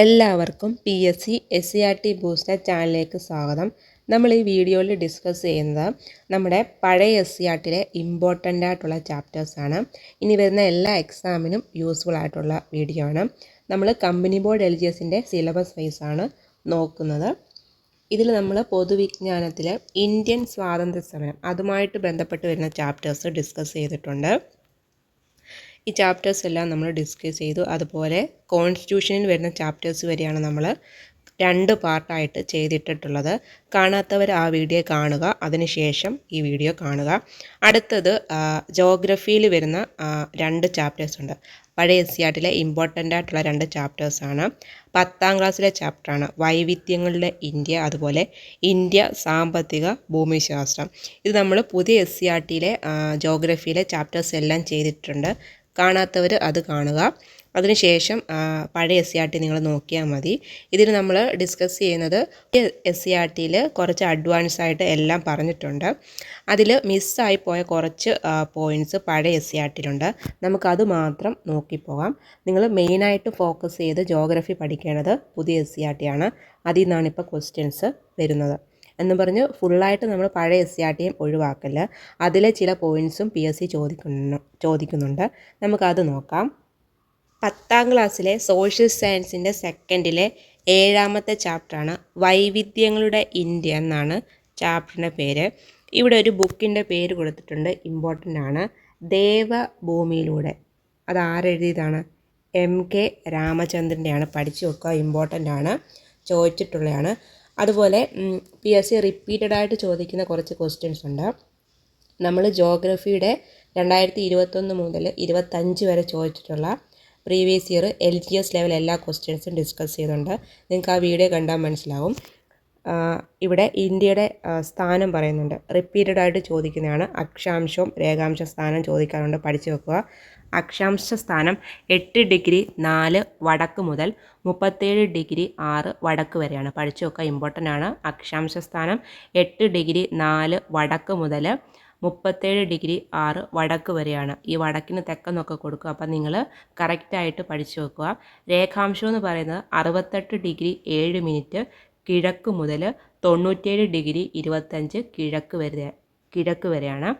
എല്ലാവർക്കും P S C S C R T booster ചാനലിലേക്ക് സ്വാഗതം. നമ്മൾ ഈ വീഡിയോയിൽ ഡിസ്കസ് ചെയ്യുന്നത് നമ്മുടെ പഴയ എസ് സി ആർ ടിയിലെ ഇമ്പോർട്ടന്റ് ആയിട്ടുള്ള ചാപ്റ്റേഴ്സാണ് ഇനി വരുന്ന എല്ലാ എക്സാമിനും യൂസ്ഫുൾ ആയിട്ടുള്ള വീഡിയോ ആണ്. നമ്മൾ കമ്പനി ബോർഡ് എൽ ജി എസിന്റെ സിലബസ് വൈസ് ആണ് നോക്കുന്നത്. ഇതിൽ നമ്മൾ പൊതുവിജ്ഞാനത്തിൽ ഇന്ത്യൻ സ്വാതന്ത്ര്യ സമരം അതുമായിട്ട് ബന്ധപ്പെട്ട് വരുന്ന ചാപ്റ്റേഴ്സ് ഡിസ്കസ് ചെയ്തിട്ടുണ്ട്. ഈ ചാപ്റ്റേഴ്സ് എല്ലാം നമ്മൾ ഡിസ്കസ് ചെയ്തു. അതുപോലെ കോൺസ്റ്റിറ്റ്യൂഷനിൽ വരുന്ന ചാപ്റ്റേഴ്സ് വരെയാണ് നമ്മൾ രണ്ട് പാർട്ടായിട്ട് ചെയ്തിട്ടിട്ടുള്ളത്. കാണാത്തവർ ആ വീഡിയോ കാണുക. അതിനുശേഷം ഈ വീഡിയോ കാണുക. അടുത്തത് ജോഗ്രഫിയിൽ വരുന്ന രണ്ട് ചാപ്റ്റേഴ്സ് ഉണ്ട്. പഴയ എസ് സി ആർട്ടിലെ ഇമ്പോർട്ടന്റ് ആയിട്ടുള്ള രണ്ട് ചാപ്റ്റേഴ്സാണ് പത്താം ക്ലാസ്സിലെ ചാപ്റ്ററാണ് വൈവിധ്യങ്ങളുടെ ഇന്ത്യ അതുപോലെ ഇന്ത്യ സാമ്പത്തിക ഭൂമിശാസ്ത്രം. ഇത് നമ്മൾ പുതിയ എസ് സി ആർ ടിയിലെ ജോഗ്രഫിയിലെ ചാപ്റ്റേഴ്സ് എല്ലാം ചെയ്തിട്ടുണ്ട്. കാണാത്തവർ അത് കാണുക. അതിനുശേഷം പഴയ എസ് സി ആർ ടി നിങ്ങൾ നോക്കിയാൽ മതി. ഇതിൽ നമ്മൾ ഡിസ്കസ് ചെയ്യുന്നത് എസ് സി ആർ ടിയിൽ കുറച്ച് അഡ്വാൻസ് ആയിട്ട് എല്ലാം പറഞ്ഞിട്ടുണ്ട്. അതിൽ മിസ്സായി പോയ കുറച്ച് പോയിന്റ്സ് പഴയ എസ് സി ആർ ടിയിലുണ്ട് നമുക്കത് മാത്രം നോക്കിപ്പോകാം നിങ്ങൾ മെയിനായിട്ട് ഫോക്കസ് ചെയ്ത് ജോഗ്രഫി പഠിക്കേണ്ടത് പുതിയ എസ് സി ആർ ടി ആണ്. അതിൽ നിന്നാണ് ഇപ്പോൾ ക്വസ്റ്റ്യൻസ് വരുന്നത്. എന്ന് പറഞ്ഞ് ഫുള്ളായിട്ട് നമ്മൾ പഴയ എസ് സി ആർ ടിയും ഒഴിവാക്കല്ല അതിലെ ചില പോയിന്റ്സും പി എസ് സി ചോദിക്കുന്നു ചോദിക്കുന്നുണ്ട്. നമുക്കത് നോക്കാം. പത്താം ക്ലാസ്സിലെ സോഷ്യൽ സയൻസിന്റെ സെക്കൻഡിലെ ഏഴാമത്തെ ചാപ്റ്ററാണ് വൈവിധ്യങ്ങളുടെ ഇന്ത്യ എന്നാണ് ചാപ്റ്ററിന്റെ പേര്. ഇവിടെ ഒരു ബുക്കിന്റെ പേര് കൊടുത്തിട്ടുണ്ട്. ഇമ്പോർട്ടന്റ് ആണ്. ദേവഭൂമിയിലൂടെ. അത് ആരെഴുതിയതാണ്? M K രാമചന്ദ്രന്റെയാണ്. പഠിച്ചു വെക്കുക. ഇമ്പോർട്ടന്റ് ആണ്. ചോദിച്ചിട്ടുള്ളതാണ്. അതുപോലെ പി എസ് സി റിപ്പീറ്റഡ് ആയിട്ട് ചോദിക്കുന്ന കുറച്ച് ക്വസ്റ്റ്യൻസ് ഉണ്ട്. നമ്മൾ ജോഗ്രഫിയുടെ രണ്ടായിരത്തി ഇരുപത്തൊന്ന് മുതൽ ഇരുപത്തഞ്ച് വരെ ചോദിച്ചിട്ടുള്ള previous year L G S level എല്ലാ ക്വസ്റ്റ്യൻസും ഡിസ്കസ് ചെയ്യുന്നുണ്ട് നിങ്ങൾക്ക് ആ വീഡിയോ കണ്ടാൽ മനസ്സിലാവും. ഇവിടെ ഇന്ത്യയുടെ സ്ഥാനം പറയുന്നുണ്ട്. റിപ്പീറ്റഡ് ആയിട്ട് ചോദിക്കുന്നതാണ് അക്ഷാംശവും രേഖാംശ സ്ഥാനം ചോദിക്കാറുണ്ട്. പഠിച്ചു വെക്കുക. അക്ഷാംശ സ്ഥാനം എട്ട് ഡിഗ്രി നാല് വടക്ക് മുതൽ മുപ്പത്തേഴ് ഡിഗ്രി ആറ് വടക്ക് വരെയാണ്. പഠിച്ചു വെക്കുക ഇമ്പോർട്ടന്റ് ആണ്. അക്ഷാംശ സ്ഥാനം എട്ട് ഡിഗ്രി നാല് വടക്ക് മുതൽ മുപ്പത്തേഴ് ഡിഗ്രി ആറ് വടക്ക് വരെയാണ്. ഈ വടക്കിന് തെക്കെന്നൊക്കെ കൊടുക്കുക. അപ്പം നിങ്ങൾ കറക്റ്റായിട്ട് പഠിച്ചു വെക്കുക. രേഖാംശം എന്ന് പറയുന്നത് അറുപത്തെട്ട് ഡിഗ്രി ഏഴ് മിനിറ്റ് കിഴക്ക് മുതൽ തൊണ്ണൂറ്റേഴ് ഡിഗ്രി ഇരുപത്തഞ്ച് കിഴക്ക് വരെ കിഴക്ക് വരെയാണ്.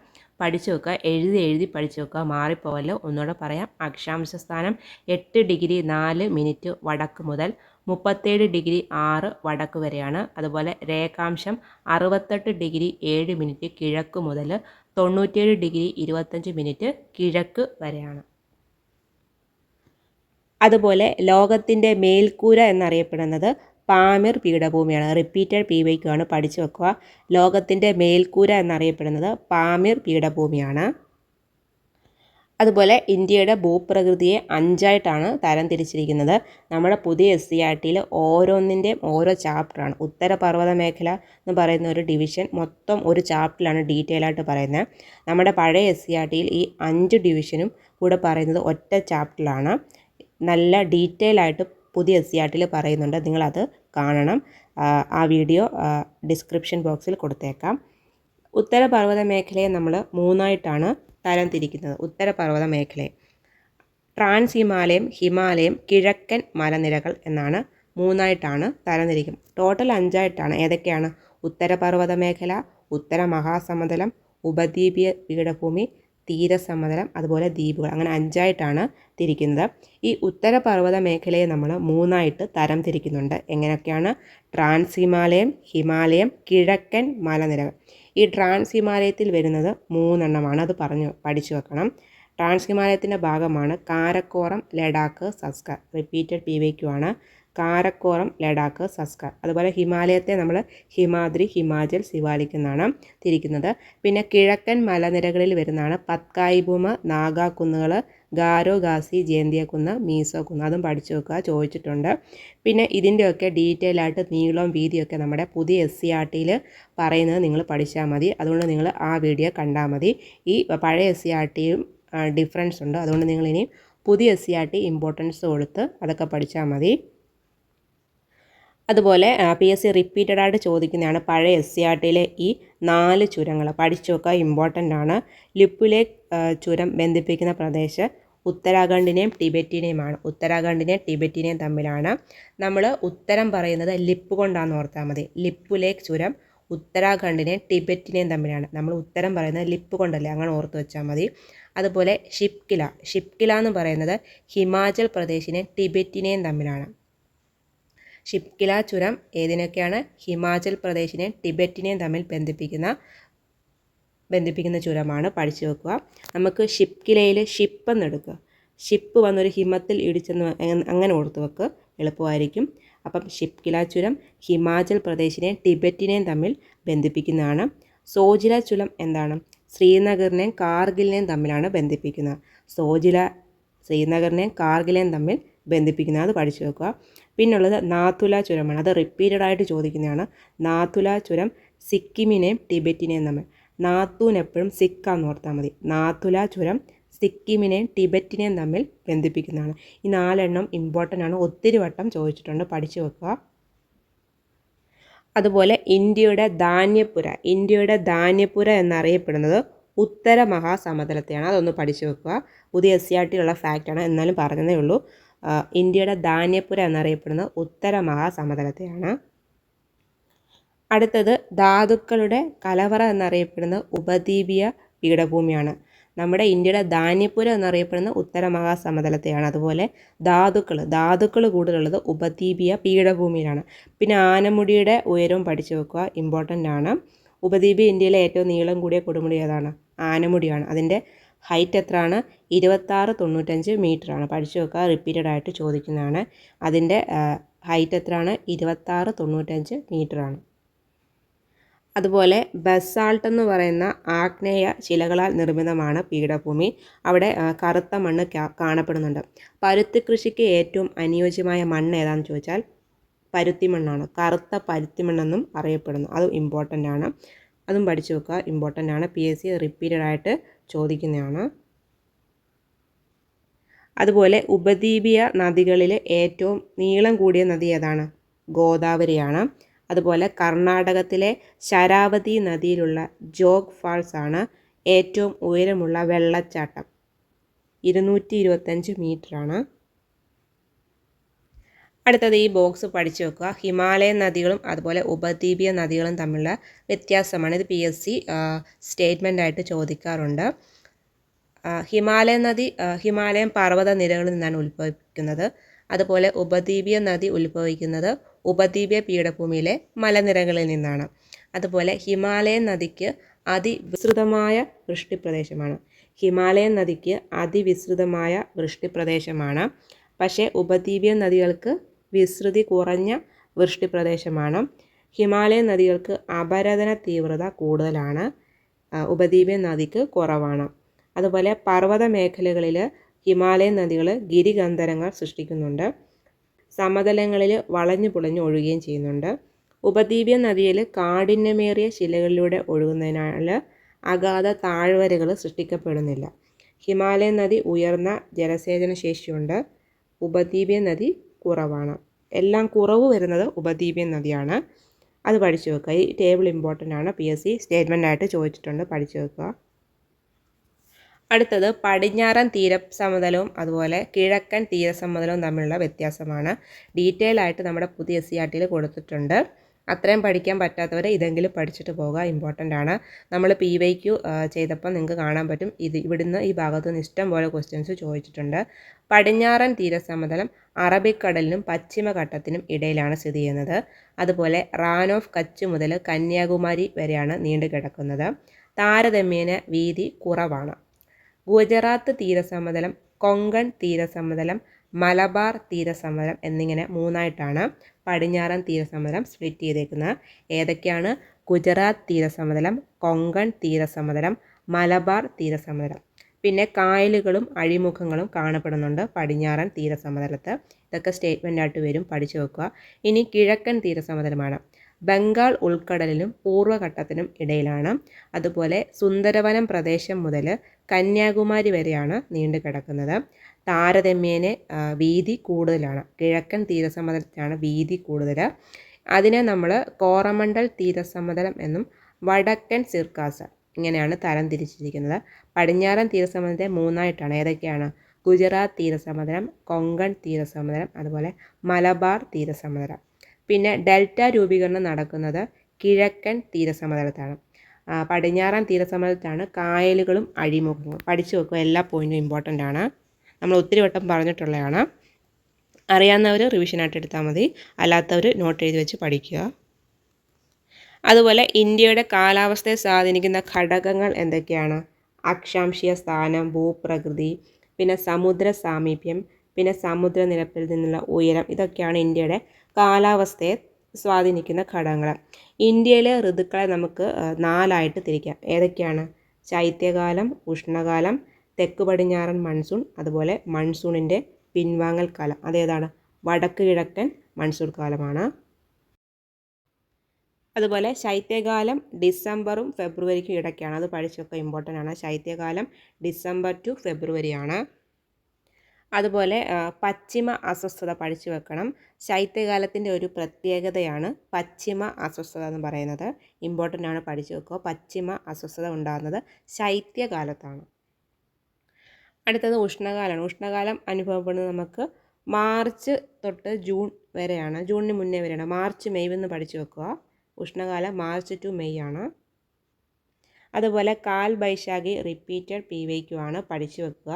പഠിച്ചു വെക്കുക എഴുതി എഴുതി പഠിച്ചു വെക്കുക മാറിപ്പോവല്ലോ. ഒന്നുകൂടെ പറയാം. അക്ഷാംശ സ്ഥാനം എട്ട് ഡിഗ്രി നാല് മിനിറ്റ് വടക്ക് മുതൽ മുപ്പത്തേഴ് ഡിഗ്രി ആറ് വടക്ക് വരെയാണ്. അതുപോലെ രേഖാംശം അറുപത്തെട്ട് ഡിഗ്രി ഏഴ് മിനിറ്റ് കിഴക്ക് മുതൽ തൊണ്ണൂറ്റേഴ് ഡിഗ്രി ഇരുപത്തഞ്ച് മിനിറ്റ് കിഴക്ക് വരെയാണ്. അതുപോലെ ലോകത്തിന്റെ മേൽക്കൂര എന്നറിയപ്പെടുന്നത് പാമിർ പീഠഭൂമിയാണ്. റിപ്പീറ്റഡ് പി വൈക്കുമാണ് പഠിച്ചു വെക്കുക. ലോകത്തിന്റെ മേൽക്കൂര എന്നറിയപ്പെടുന്നത് പാമിർ പീഠഭൂമിയാണ്. അതുപോലെ ഇന്ത്യയുടെ ഭൂപ്രകൃതിയെ അഞ്ചായിട്ടാണ് തരം തിരിച്ചിരിക്കുന്നത് നമ്മുടെ പുതിയ എസ് സി ആർ ടിയിൽ ഓരോന്നിന്റെയും ഓരോ ചാപ്റ്ററാണ് ഉത്തരപർവത മേഖല എന്ന് പറയുന്ന ഒരു ഡിവിഷൻ മൊത്തം ഒരു ചാപ്റ്ററിലാണ് ഡീറ്റെയിൽ ആയിട്ട് പറയുന്നത്. നമ്മുടെ പഴയ എസ് സി ആർ ടിയിൽ ഈ അഞ്ച് ഡിവിഷനും കൂടെ പറയുന്നത് ഒറ്റ ചാപ്റ്ററിലാണ് നല്ല ഡീറ്റെയിൽ ആയിട്ട് പുതിയ എസ് സി ആർ ടിയിൽ പറയുന്നുണ്ട്. നിങ്ങളത് കാണണം. ആ വീഡിയോ ഡിസ്ക്രിപ്ഷൻ ബോക്സിൽ കൊടുത്തേക്കാം. ഉത്തരപർവത മേഖലയെ നമ്മൾ മൂന്നായിട്ടാണ് തരംതിരിക്കുന്നത് ഉത്തരപർവത മേഖലയെ. ട്രാൻസ് ഹിമാലയം ഹിമാലയം കിഴക്കൻ മലനിരകൾ എന്നാണ് മൂന്നായിട്ടാണ് തരംതിരിക്കും ടോട്ടൽ അഞ്ചായിട്ടാണ്. ഏതൊക്കെയാണ്? ഉത്തരപർവത മേഖല ഉത്തര മഹാസമതലം ഉപദ്വീപീയ പീഠഭൂമി തീരസമതലം അതുപോലെ ദ്വീപുകൾ. അങ്ങനെ അഞ്ചായിട്ടാണ് തിരിക്കുന്നത്. ഈ ഉത്തരപർവത മേഖലയെ നമ്മൾ മൂന്നായിട്ട് തരം തിരിക്കുന്നുണ്ട്. എങ്ങനെയൊക്കെയാണ്? ട്രാൻസ് ഹിമാലയം ഹിമാലയം കിഴക്കൻ മലനിരകൾ. ഈ ട്രാൻസ് ഹിമാലയത്തിൽ വരുന്നത് മൂന്നെണ്ണമാണ്. അത് പറഞ്ഞു പഠിച്ചു വെക്കണം. ട്രാൻസ് ഹിമാലയത്തിന്റെ ഭാഗമാണ് Karakoram Ladakh Zanskar. Repeated P Y Q ആണ്. കാരക്കോറം ലഡാക്ക് സസ്കർ. അതുപോലെ ഹിമാലയത്തെ നമ്മൾ ഹിമാദ്രി ഹിമാചൽ സിവാലിക് എന്നാണ് തിരിക്കുന്നത്. പിന്നെ കിഴക്കൻ മലനിരകളിൽ വരുന്നതാണ് പത്കായിഭൂമ നാഗാ കുന്നുകൾ ഗാരോ ഗാസി ജയന്തിയ കുന്ന് മീസോ കുന്ന് അതും പഠിച്ചു വെക്കുക ചോദിച്ചിട്ടുണ്ട്. പിന്നെ ഇതിന്റെയൊക്കെ ഡീറ്റെയിൽ ആയിട്ട് നീളവും വീതിയൊക്കെ നമ്മുടെ പുതിയ എസ് സി ആർ ടിയിൽ പറയുന്നത് നിങ്ങൾ പഠിച്ചാൽ മതി. അതുകൊണ്ട് നിങ്ങൾ ആ വീഡിയോ കണ്ടാൽ മതി. ഈ പഴയ എസ് സി ആർ ടിയും ഡിഫറൻസ് ഉണ്ട്. അതുകൊണ്ട് നിങ്ങളിനി പുതിയ S C R T importance കൊടുത്ത് അതൊക്കെ പഠിച്ചാൽ മതി. അതുപോലെ പി എസ് സി റിപ്പീറ്റഡ് ആയിട്ട് ചോദിക്കുന്നതാണ് പഴയ എസ് സി ആർ ടിയിലെ ഈ നാല് ചുരങ്ങൾ. പഠിച്ചു വെക്കുക ഇമ്പോർട്ടന്റ് ആണ്. ലിപ്പിലെ ചുരം ബന്ധിപ്പിക്കുന്ന പ്രദേശം ഉത്തരാഖണ്ഡിനെയും ടിബറ്റിനെയുമാണ്. ഉത്തരാഖണ്ഡിനെയും ടിബറ്റിനെയും തമ്മിലാണ്. നമ്മൾ ഉത്തരം പറയുന്നത് ലിപ്പ് കൊണ്ടാണെന്ന് ഓർത്താൽ മതി. ലിപ്പു ലേക്ക് ചുരം ഉത്തരാഖണ്ഡിനെയും ടിബറ്റിനെയും തമ്മിലാണ്. നമ്മൾ ഉത്തരം പറയുന്നത് ലിപ്പ് കൊണ്ടല്ലേ? അങ്ങനെ ഓർത്ത് വെച്ചാൽ മതി. അതുപോലെ ഷിപ്കില. ഷിപ്കില എന്ന് പറയുന്നത് ഹിമാചൽ പ്രദേശിനെയും ടിബറ്റിനെയും തമ്മിലാണ്. ഷിപ്കില ചുരം ഏതിനൊക്കെയാണ് ഹിമാചൽ പ്രദേശിനെയും ടിബറ്റിനെയും തമ്മിൽ ബന്ധിപ്പിക്കുന്ന ബന്ധിപ്പിക്കുന്ന ചുരമാണ് പഠിച്ചു വെക്കുക. നമുക്ക് ഷിപ്കിലയിൽ ഷിപ്പ് എന്നെടുക്കുക ഷിപ്പ് വന്നൊരു ഹിമത്തിൽ ഇടിച്ചെന്ന് അങ്ങനെ ഓർത്ത് വെക്കുക എളുപ്പമായിരിക്കും. അപ്പം ഷിപ്കില ചുരം ഹിമാചൽ പ്രദേശിനെയും ടിബറ്റിനെയും തമ്മിൽ ബന്ധിപ്പിക്കുന്നതാണ്. സോജില ചുരം എന്താണ്? ശ്രീനഗറിനെയും കാർഗിലിനെയും തമ്മിലാണ് ബന്ധിപ്പിക്കുന്നത്. സോജില ശ്രീനഗറിനെയും കാർഗിലെയും തമ്മിൽ ബന്ധിപ്പിക്കുന്നത് അത് പഠിച്ചു വെക്കുക. പിന്നുള്ളത് നാത്തുല ചുരമാണ്. അത് റിപ്പീറ്റഡ് ആയിട്ട് ചോദിക്കുന്നതാണ്. നാത്തുല ചുരം സിക്കിമിനെയും ടിബറ്റിനെയും തമ്മിൽ. നാത്തൂൻ എപ്പോഴും സിക്കാന്ന് ഓർത്താൽ മതി. നാത്തുല ചുരം സിക്കിമിനെയും ടിബറ്റിനെയും തമ്മിൽ ബന്ധിപ്പിക്കുന്നതാണ്. ഈ നാലെണ്ണം ഇമ്പോർട്ടന്റ് ആണ്. ഒത്തിരി വട്ടം ചോദിച്ചിട്ടുണ്ട്. പഠിച്ചു വെക്കുക. അതുപോലെ ഇന്ത്യയുടെ ധാന്യപുര ഇന്ത്യയുടെ ധാന്യപ്പുര എന്നറിയപ്പെടുന്നത് ഉത്തര മഹാസമതലത്തെയാണ്. അതൊന്ന് പഠിച്ചു വെക്കുക. പുതിയ എസ് സി ആർ ടിയിലുള്ള ഫാക്റ്റാണ് എന്നാലും പറഞ്ഞതേ ഉള്ളൂ. ഇന്ത്യയുടെ ധാന്യപ്പുര എന്നറിയപ്പെടുന്ന ഉത്തര മഹാസമതലത്തെയാണ്. അടുത്തത് ധാതുക്കളുടെ കലവറ എന്നറിയപ്പെടുന്ന ഉപദ്വീപീയ പീഠഭൂമിയാണ്. നമ്മുടെ ഇന്ത്യയുടെ ധാന്യപുര എന്നറിയപ്പെടുന്ന ഉത്തര മഹാസമതലത്തെയാണ്. അതുപോലെ ധാതുക്കൾ ധാതുക്കൾ കൂടുതലുള്ളത് ഉപദ്വീപീയ പീഠഭൂമിയിലാണ്. പിന്നെ ആനമുടിയുടെ ഉയരവും പഠിച്ചു വെക്കുക ഇമ്പോർട്ടന്റ് ആണ്. ഉപദ്വീപ് ഇന്ത്യയിലെ ഏറ്റവും നീളം കൂടിയ കൊടുമുടി ഏതാണ്? ആനമുടിയാണ്. അതിന്റെ ഹൈറ്റ് എത്രയാണ്? ഇരുപത്താറ് തൊണ്ണൂറ്റഞ്ച് ആണ് പഠിച്ചു വെക്കുക റിപ്പീറ്റഡ് ആയിട്ട് ചോദിക്കുന്നതാണ്. അതിന്റെ ഹൈറ്റ് എത്രയാണ്? ഇരുപത്താറ് തൊണ്ണൂറ്റഞ്ച് ആണ് അതുപോലെ ബസാൾട്ട് എന്ന് പറയുന്ന ആഗ്നേയ ശിലകളാൽ നിർമ്മിതമാണ് പീഠഭൂമി. അവിടെ കറുത്ത മണ്ണ് കാണപ്പെടുന്നുണ്ട്. പരുത്തി കൃഷിക്ക് ഏറ്റവും അനുയോജ്യമായ മണ്ണ് ഏതാണെന്ന് ചോദിച്ചാൽ പരുത്തി മണ്ണാണ്. കറുത്ത പരുത്തി മണ്ണെന്നും അറിയപ്പെടുന്നു. അതും ഇമ്പോർട്ടന്റ് ആണ്. അതും പഠിച്ചു വെക്കുക ഇമ്പോർട്ടന്റ് ആണ്. പി എസ് സി റിപ്പീറ്റഡ് ആയിട്ട് ചോദിക്കുന്നതാണ്. അതുപോലെ ഉപദ്വീപീയ നദികളിലെ ഏറ്റവും നീളം കൂടിയ നദി ഏതാണ്? ഗോദാവരിയാണ്. അതുപോലെ കർണാടകത്തിലെ ശരാവതി നദിയിലുള്ള ജോഗ് ഫാൾസ് ആണ് ഏറ്റവും ഉയരമുള്ള വെള്ളച്ചാട്ടം. ഇരുന്നൂറ്റി ഇരുപത്തഞ്ച് ആണ് അടുത്തത് ഈ ബോക്സ് പഠിച്ചു വെക്കുക. ഹിമാലയൻ നദികളും അതുപോലെ ഉപദ്വീപീയ നദികളും തമ്മിലുള്ള വ്യത്യാസമാണ്. ഇത് പി എസ് സി സ്റ്റേറ്റ്മെന്റ് ആയിട്ട് ചോദിക്കാറുണ്ട്. ഹിമാലയൻ നദി ഹിമാലയൻ പർവത നിരകളിൽ നിന്നാണ് ഉത്ഭവിക്കുന്നത്. അതുപോലെ ഉപദ്വീപീയ നദി ഉത്ഭവിക്കുന്നത് ഉപദ്വീപീയ പീഠഭൂമിയിലെ മലനിരകളിൽ നിന്നാണ്. അതുപോലെ ഹിമാലയൻ നദിക്ക് അതിവിസ്തൃതമായ വൃഷ്ടിപ്രദേശമാണ്. ഹിമാലയൻ നദിക്ക് അതിവിസ്തൃതമായ വൃഷ്ടിപ്രദേശമാണ്. പക്ഷേ ഉപദ്വീപീയ നദികൾക്ക് വിസ്തൃതി കുറഞ്ഞ വൃഷ്ടിപ്രദേശമാണ് ഹിമാലയൻ നദികൾക്ക് അപരതന തീവ്രത കൂടുതലാണ്. ഉപദ്വീപീയ നദിക്ക് കുറവാണ്. അതുപോലെ പർവത മേഖലകളിൽ ഹിമാലയൻ നദികൾ ഗിരിഗന്ധരങ്ങൾ സൃഷ്ടിക്കുന്നുണ്ട്. സമതലങ്ങളിൽ വളഞ്ഞു പുളഞ്ഞു ഒഴുകുകയും ചെയ്യുന്നുണ്ട്. ഉപദ്വീപീയ നദിയിൽ കാഠിന്യമേറിയ ശിലകളിലൂടെ ഒഴുകുന്നതിനാൽ അഗാധ താഴ്വരകൾ സൃഷ്ടിക്കപ്പെടുന്നില്ല. ഹിമാലയൻ നദി ഉയർന്ന ജലസേചന ശേഷിയുണ്ട്. ഉപദ്വീപീയ നദി കുറവാണ്. എല്ലാം കുറവ് വരുന്നത് ഉപദ്വീപ്യൻ നദിയാണ്. അത് പഠിച്ചു വെക്കുക. ഈ ടേബിൾ ഇമ്പോർട്ടന്റ് ആണ്. പി എസ് സി സ്റ്റേറ്റ്മെന്റ് ആയിട്ട് ചോദിച്ചിട്ടുണ്ട്. പഠിച്ചു വെക്കുക. അടുത്തത് പടിഞ്ഞാറൻ തീരസമതലവും അതുപോലെ കിഴക്കൻ തീരസമതലവും തമ്മിലുള്ള വ്യത്യാസമാണ്. ഡീറ്റെയിൽ ആയിട്ട് നമ്മുടെ പുതിയ എസ് സി ആർ ടിയിൽ കൊടുത്തിട്ടുണ്ട്. അത്രയും പഠിക്കാൻ പറ്റാത്തവർ ഇതെങ്കിലും പഠിച്ചിട്ട് പോകുക ഇമ്പോർട്ടന്റ് ആണ്. നമ്മൾ പി വൈ ക്യു ചെയ്തപ്പോൾ നിങ്ങൾക്ക് കാണാൻ പറ്റും. ഇത് ഇവിടുന്ന് ഈ ഭാഗത്ത് നിന്ന് ഇഷ്ടം പോലെ ക്വസ്റ്റ്യൻസ് ചോദിച്ചിട്ടുണ്ട്. പടിഞ്ഞാറൻ തീരസമതലം അറബിക്കടലിനും പശ്ചിമഘട്ടത്തിനും ഇടയിലാണ് സ്ഥിതി ചെയ്യുന്നത്. അതുപോലെ റാൻ ഓഫ് കച്ച് മുതൽ കന്യാകുമാരി വരെയാണ് നീണ്ടു കിടക്കുന്നത്. താരതമ്യേന വീതി കുറവാണ്. ഗുജറാത്ത് തീരസമതലം കൊങ്കൺ തീരസമതലം മലബാർ തീരസമരം എന്നിങ്ങനെ മൂന്നായിട്ടാണ് പടിഞ്ഞാറൻ തീരസമരം സ്പ്ലിറ്റ് ചെയ്തേക്കുന്നത്. ഏതൊക്കെയാണ്? ഗുജറാത്ത് തീരസമതലം കൊങ്കൺ തീരസമതലം മലബാർ തീരസമതലം. പിന്നെ കായലുകളും അഴിമുഖങ്ങളും കാണപ്പെടുന്നുണ്ട് പടിഞ്ഞാറൻ തീരസമതലത്ത്. ഇതൊക്കെ സ്റ്റേറ്റ്മെന്റ് ആയിട്ട് വരും പഠിച്ചു വെക്കുക. ഇനി കിഴക്കൻ തീരസമതലമാണ്. ബംഗാൾ ഉൾക്കടലിലും പൂർവഘട്ടത്തിനും ഇടയിലാണ്. അതുപോലെ സുന്ദരവനം പ്രദേശം മുതൽ കന്യാകുമാരി വരെയാണ് നീണ്ടു കിടക്കുന്നത് താരതമ്യേന വീതി കൂടുതലാണ്. കിഴക്കൻ തീരസമതലത്തിലാണ് വീതി കൂടുതൽ. അതിനെ നമ്മൾ കോറമണ്ടൽ തീരസമതലം എന്നും വടക്കൻ സിർക്കാസ ഇങ്ങനെയാണ് തരം തിരിച്ചിരിക്കുന്നത്. പടിഞ്ഞാറൻ തീരസമതലത്തെ മൂന്നായിട്ടാണ്. ഏതൊക്കെയാണ്? ഗുജറാത്ത് തീരസമതലം കൊങ്കൺ തീരസമതലം അതുപോലെ മലബാർ തീരസമതലം. പിന്നെ ഡെൽറ്റ രൂപീകരണം നടക്കുന്നത് കിഴക്കൻ തീരസമതലത്താണ്. പടിഞ്ഞാറൻ തീരസമതലത്താണ് കായലുകളും അഴിമുഖങ്ങളും. പഠിച്ചു വെക്കുക എല്ലാ പോയിന്റും ഇമ്പോർട്ടന്റ് ആണ്. നമ്മൾ ഒത്തിരി വട്ടം പറഞ്ഞിട്ടുള്ളതാണ് അറിയാവുന്നവർ റിവിഷനായിട്ട് എടുത്താൽ മതി. അല്ലാത്തവർ നോട്ട് എഴുതി വെച്ച് പഠിക്കുക. അതുപോലെ ഇന്ത്യയുടെ കാലാവസ്ഥയെ സ്വാധീനിക്കുന്ന ഘടകങ്ങൾ എന്തൊക്കെയാണ്? അക്ഷാംശീയ സ്ഥാനം ഭൂപ്രകൃതി പിന്നെ സമുദ്ര സാമീപ്യം പിന്നെ സമുദ്രനിരപ്പിൽ നിന്നുള്ള ഉയരം. ഇതൊക്കെയാണ് ഇന്ത്യയുടെ കാലാവസ്ഥയെ സ്വാധീനിക്കുന്ന ഘടകങ്ങൾ. ഇന്ത്യയിലെ ഋതുക്കളെ നമുക്ക് നാലായിട്ട് തിരിക്കാം. ഏതൊക്കെയാണ്? ശൈത്യകാലം ഉഷ്ണകാലം തെക്ക് പടിഞ്ഞാറൻ മൺസൂൺ അതുപോലെ മൺസൂണിന്റെ പിൻവാങ്ങൽ കാലം. അതേതാണ്? വടക്ക് കിഴക്കൻ മൺസൂൺ കാലമാണ്. അതുപോലെ ശൈത്യകാലം ഡിസംബറും ഫെബ്രുവരിക്കും ഇടയ്ക്കാണ്. അത് പഠിച്ചൊക്കെ ഇമ്പോർട്ടന്റ് ആണ്. ശൈത്യകാലം ഡിസംബർ ടു ഫെബ്രുവരിയാണ്. അതുപോലെ പശ്ചിമ അസ്വസ്ഥത പഠിച്ചു വെക്കണം. ശൈത്യകാലത്തിന്റെ ഒരു പ്രത്യേകതയാണ് പശ്ചിമ അസ്വസ്ഥത എന്ന് പറയുന്നത്. ഇമ്പോർട്ടന്റ് ആണ് പഠിച്ചു വെക്കുക. പശ്ചിമ അസ്വസ്ഥത ഉണ്ടാകുന്നത് ശൈത്യകാലത്താണ്. അടുത്തത് ഉഷ്ണകാലമാണ്. ഉഷ്ണകാലം അനുഭവപ്പെടുന്നത് നമുക്ക് മാർച്ച് തൊട്ട് ജൂൺ വരെയാണ്. ജൂണിന് മുന്നേ വരെയാണ്. മാർച്ച് മെയ് എന്ന് പഠിച്ചു വെക്കുക. ഉഷ്ണകാലം മാർച്ച് ടു മെയ് ആണ്. അതുപോലെ കാൽ ബൈശാഖി റിപ്പീറ്റഡ് പി വൈക്കുമാണ് പഠിച്ചു വെക്കുക.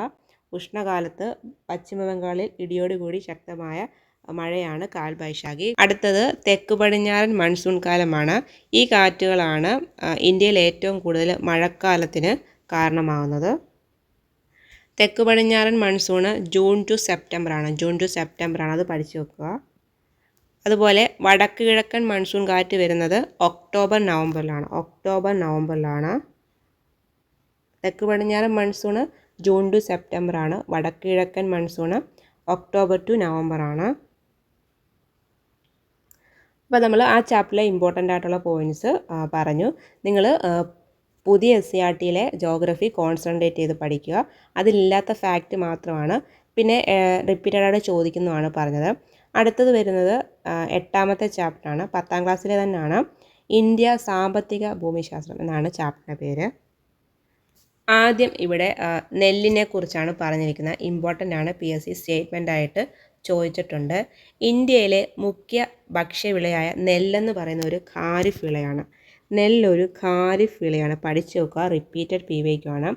ഉഷ്ണകാലത്ത് പശ്ചിമ ബംഗാളിൽ ഇടിയോടുകൂടി ശക്തമായ മഴയാണ് കാൽ ബൈശാഖി അടുത്തത് തെക്ക് പടിഞ്ഞാറൻ മൺസൂൺ കാലമാണ്. ഈ കാറ്റുകളാണ് ഇന്ത്യയിൽ ഏറ്റവും കൂടുതൽ മഴക്കാലത്തിന് കാരണമാകുന്നത്. തെക്ക് പടിഞ്ഞാറൻ മൺസൂണ് ജൂൺ ടു സെപ്റ്റംബർ ആണ് ജൂൺ ടു സെപ്റ്റംബർ ആണ് അത് പഠിച്ചു വെക്കുക. അതുപോലെ വടക്ക് കിഴക്കൻ മൺസൂൺ കാറ്റ് വരുന്നത് ഒക്ടോബർ നവംബറിലാണ്. ഒക്ടോബർ നവംബറിലാണ്. തെക്ക് പടിഞ്ഞാറൻ മൺസൂണ് ജൂൺ ടു സെപ്റ്റംബർ ആണ് വടക്ക് കിഴക്കൻ മൺസൂണ് ഒക്ടോബർ ടു നവംബർ ആണ് അപ്പോൾ നമ്മൾ ആ ചാപ്റ്ററിലെ ഇമ്പോർട്ടന്റ് ആയിട്ടുള്ള പോയിന്റ്സ് പറഞ്ഞു. നിങ്ങൾ പുതിയ എസ് സി ആർ ടിയിലെ ജോഗ്രഫി കോൺസെൻട്രേറ്റ് ചെയ്ത് പഠിക്കുക. അതിലില്ലാത്ത ഫാക്റ്റ് മാത്രമാണ്. പിന്നെ റിപ്പീറ്റഡായിട്ട് ചോദിക്കുന്നതാണ് പറഞ്ഞത്. അടുത്തത് വരുന്നത് എട്ടാമത്തെ ചാപ്റ്ററാണ് പത്താം ക്ലാസ്സിലെ തന്നെയാണ്. ഇന്ത്യ സാമ്പത്തിക ഭൂമിശാസ്ത്രം എന്നാണ് ചാപ്റ്ററിന്റെ പേര്. ആദ്യം ഇവിടെ നെല്ലിനെ കുറിച്ചാണ് പറഞ്ഞിരിക്കുന്നത്. ഇമ്പോർട്ടന്റ് ആണ്. പി എസ് സി സ്റ്റേറ്റ്മെന്റ് ആയിട്ട് ചോദിച്ചിട്ടുണ്ട്. ഇന്ത്യയിലെ മുഖ്യ ഭക്ഷ്യവിളയായ നെല്ലെന്ന് പറയുന്ന ഒരു ഖാരിഫ് വിളയാണ്. നെല്ലൊരു ഖാരിഫ് വിളയാണ് പഠിച്ചു വെക്കുക റിപ്പീറ്റഡ് പി വൈക്കുമാണ്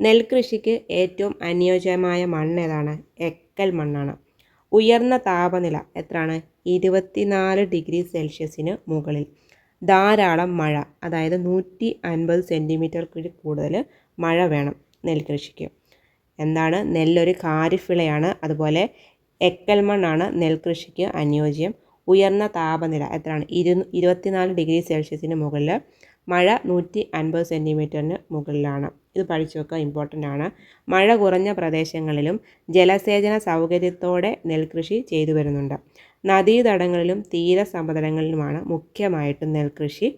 നെൽകൃഷിക്ക് ഏറ്റവും അനുയോജ്യമായ മണ്ണ് ഏതാണ്? എക്കൽ മണ്ണാണ്. ഉയർന്ന താപനില എത്രയാണ്? ഇരുപത്തിനാല് ഡിഗ്രി സെൽഷ്യസിന് മുകളിൽ. ധാരാളം മഴ അതായത് നൂറ്റി അൻപത് സെന്റിമീറ്റർ കൂടുതൽ മഴ വേണം നെൽകൃഷിക്ക്. എന്താണ്? നെല്ലൊരു ഖാരിഫ് വിളയാണ് അതുപോലെ എക്കൽ മണ്ണാണ് നെൽകൃഷിക്ക് അനുയോജ്യം. ഉയർന്ന താപനില എത്രയാണ്? ഇരു ഇരുപത്തിനാല് ഡിഗ്രി സെൽഷ്യസിന് മുകളിൽ മഴ നൂറ്റി അൻപത് സെന്റിമീറ്ററിന് മുകളിലാണ്. ഇത് പഠിച്ചു വെക്കുക ഇമ്പോർട്ടന്റ് ആണ്. മഴ കുറഞ്ഞ പ്രദേശങ്ങളിലും ജലസേചന സൗകര്യത്തോടെ നെൽകൃഷി ചെയ്തു വരുന്നുണ്ട്. നദീതടങ്ങളിലും തീരസമതലങ്ങളിലുമാണ് മുഖ്യമായിട്ടും നെൽകൃഷി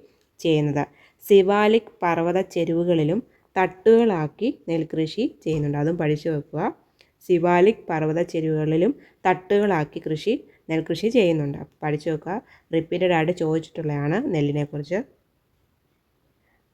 ചെയ്യുന്നത്. സിവാലിക് പർവത ചെരുവുകളിലും തട്ടുകളാക്കി നെൽകൃഷി ചെയ്യുന്നുണ്ട്. അതും പഠിച്ചു വെക്കുക. സിവാലിക് പർവത ചെരുവുകളിലും തട്ടുകളാക്കി കൃഷി നെൽകൃഷി ചെയ്യുന്നുണ്ട്. അപ്പോൾ പഠിച്ചു നോക്കുക. റിപ്പീറ്റഡ് ആയിട്ട് ചോദിച്ചിട്ടുള്ളതാണ് നെല്ലിനെക്കുറിച്ച്.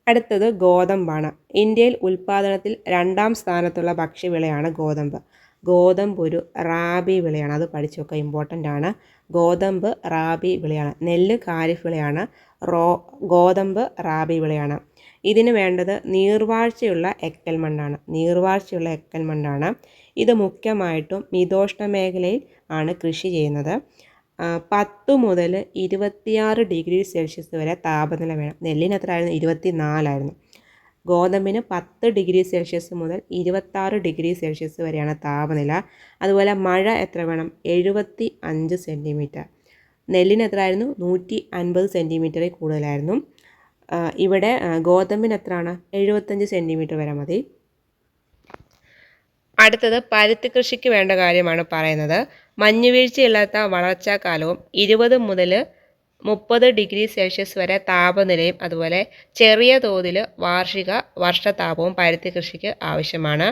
അടുത്തത് ഗോതമ്പാണ്. ഇന്ത്യയിൽ ഉൽപ്പാദനത്തിൽ രണ്ടാം സ്ഥാനത്തുള്ള ഭക്ഷ്യവിളയാണ് ഗോതമ്പ്. ഗോതമ്പ് ഒരു റാബി വിളയാണ്. അത് പഠിച്ചു നോക്കുക. ഇമ്പോർട്ടന്റ് ആണ്. ഗോതമ്പ് റാബി വിളയാണ്. നെല്ല് കാരിഫ് വിളയാണ്. റോ ഗോതമ്പ് റാബി വിളയാണ്. ഇതിന് വേണ്ടത് നീർവാഴ്ചയുള്ള എക്കൽ മണ്ണാണ്. നീർവാഴ്ചയുള്ള എക്കൽ മണ്ണാണ്. ഇത് മുഖ്യമായിട്ടും മിതോഷ്ണ മേഖലയിൽ ആണ് കൃഷി ചെയ്യുന്നത്. പത്ത് മുതൽ ഇരുപത്തിയാറ് ഡിഗ്രി സെൽഷ്യസ് വരെ താപനില വേണം. നെല്ലിന് എത്രയായിരുന്നു ഇരുപത്തി നാലായിരുന്നു ഗോതമ്പിന് പത്ത് ഡിഗ്രി സെൽഷ്യസ് മുതൽ ഇരുപത്താറ് ഡിഗ്രി സെൽഷ്യസ് വരെയാണ് താപനില. അതുപോലെ മഴ എത്ര വേണം? എഴുപത്തി അഞ്ച് സെന്റിമീറ്റർ നെല്ലിന് എത്രയായിരുന്നു നൂറ്റി അൻപത് സെന്റിമീറ്ററിൽ കൂടുതലായിരുന്നു. ഇവിടെ ഗോതമ്പിന് എത്രയാണ് എഴുപത്തഞ്ച് സെന്റിമീറ്റർ വരെ മതി. അടുത്തത് പരുത്തി കൃഷിക്ക് വേണ്ട കാര്യമാണ് പറയുന്നത്. മഞ്ഞുവീഴ്ചയില്ലാത്ത വളർച്ചാക്കാലവും ഇരുപത് മുതൽ മുപ്പത് ഡിഗ്രി സെൽഷ്യസ് വരെ താപനിലയും അതുപോലെ ചെറിയ തോതിൽ വാർഷിക വർഷതാപവും പരുത്തി കൃഷിക്ക് ആവശ്യമാണ്.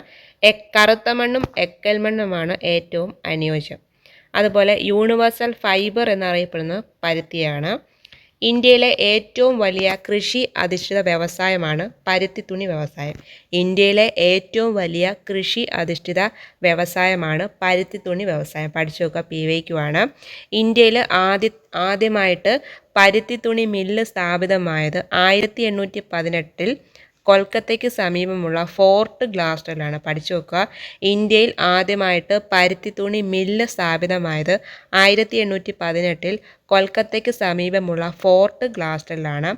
കറുത്ത മണ്ണും എക്കൽ മണ്ണുമാണ് ഏറ്റവും അനുയോജ്യം. അതുപോലെ യൂണിവേഴ്സൽ ഫൈബർ എന്നറിയപ്പെടുന്ന പരുത്തിയാണ്. ഇന്ത്യയിലെ ഏറ്റവും വലിയ കൃഷി അധിഷ്ഠിത വ്യവസായമാണ് പരുത്തി തുണി വ്യവസായം. ഇന്ത്യയിലെ ഏറ്റവും വലിയ കൃഷി അധിഷ്ഠിത വ്യവസായമാണ് പരുത്തി തുണി വ്യവസായം. പഠിച്ചു നോക്കുക പി വൈക്കുവാണ് ഇന്ത്യയിൽ ആദ്യ ആദ്യമായിട്ട് പരുത്തി തുണി മില്ല് സ്ഥാപിതമായത് ആയിരത്തി എണ്ണൂറ്റി പതിനെട്ടിൽ കൊൽക്കത്തയ്ക്ക് സമീപമുള്ള ഫോർട്ട് ഗ്ലാസ്റ്ററിലാണ് പഠിച്ചു വെക്കുക. ഇന്ത്യയിൽ ആദ്യമായിട്ട് പരുത്തിത്തുണി മില്ല് സ്ഥാപിതമായത് ആയിരത്തി എണ്ണൂറ്റി പതിനെട്ടിൽ കൊൽക്കത്തയ്ക്ക് സമീപമുള്ള ഫോർട്ട് ഗ്ലാസ്റ്ററിലാണ്